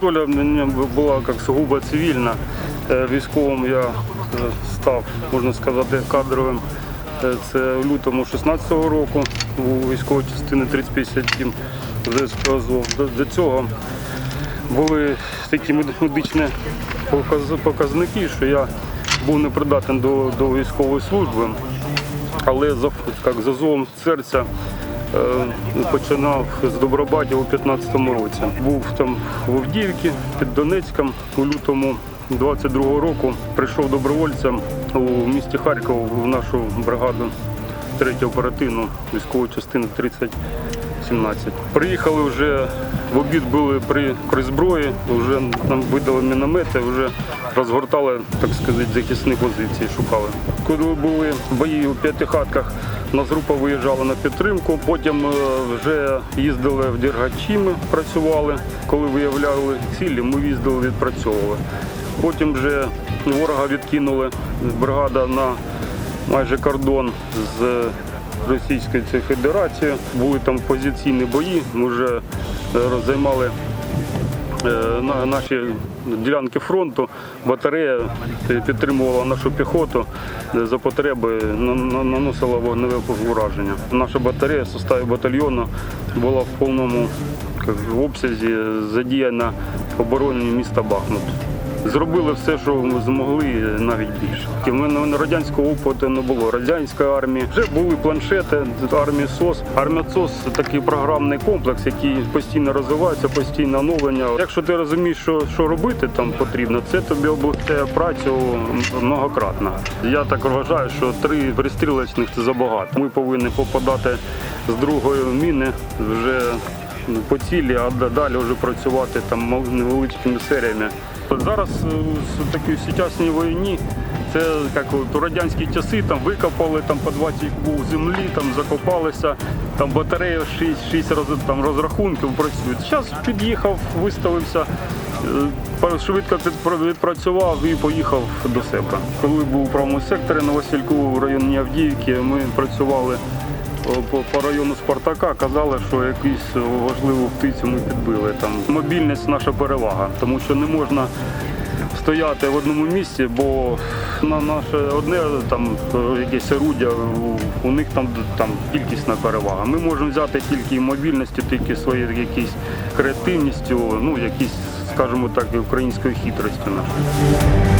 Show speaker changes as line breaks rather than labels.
Доля в мене була як сугубо цивільна. Е, Військовим я е, став, можна сказати, кадровим. Е, Це в лютому 16-го року у військовій частини 3057 ЗСП Азов. До, цього були такі мед- медичні показники, що я був непридатен до, до військової служби, але за, як, за зовом серця починав з Добробатів у 15-му році. Був там в Авдіївці під Донецьком у лютому 22-го року. Прийшов добровольцем у місті Харків в нашу бригаду третю оперативну військову частину 3017. Приїхали вже в обід були при, при зброї, вже нам видали міномети, вже розгортали, так сказати, захисні позиції, шукали. Коли були бої у п'ятихатках, у нас група виїжджала на підтримку. Потім е, вже їздили в Дергачі, ми працювали. Коли виявляли цілі, ми їздили, відпрацьовували. Потім вже ворога відкинули бригада на майже кордон з Російською Федерацією. Були там позиційні бої. Ми вже е, займали на- наші ділянки фронту. Батарея е, підтримувала нашу піхоту е, за потреби на- на- наносила вогневе враження. Наша батарея в составі батальйону була в повному обсязі задіяна в обороні міста Бахмут. Зробили все, що змогли, навіть більше. У мене радянського опиту не було. Радянської армії вже були планшети армії СОС. Армія СОС такий програмний комплекс, який постійно розвивається, постійно оновлення. Якщо ти розумієш, що, що робити там потрібно, це тобі облегчає працю многократно. Я так вважаю, що три пристрілочних це забагато. Ми повинні попадати з другої міни вже по цілі, а далі вже працювати там невеличкими серіями. Зараз е, в такій сучасній війні це як у радянські часи там викопали там по 20 кубів землі, там закопалися, там батарея 6, 6 роз, там, розрахунків працюють. Зараз під'їхав, виставився, е, швидко відпрацював і поїхав до себе. Коли був у правому секторі на Васильку в районі Авдіївки, ми працювали по, по району Спартака казали, що якусь важливу птицю ми підбили. Там мобільність наша перевага, тому що не можна стояти в одному місці, бо на наше одне там е, якесь орудя, у, них там, там кількісна перевага. Ми можемо взяти тільки мобільністю, тільки своєю якісь креативністю, ну якісь, скажімо так, українською хитростю нашою.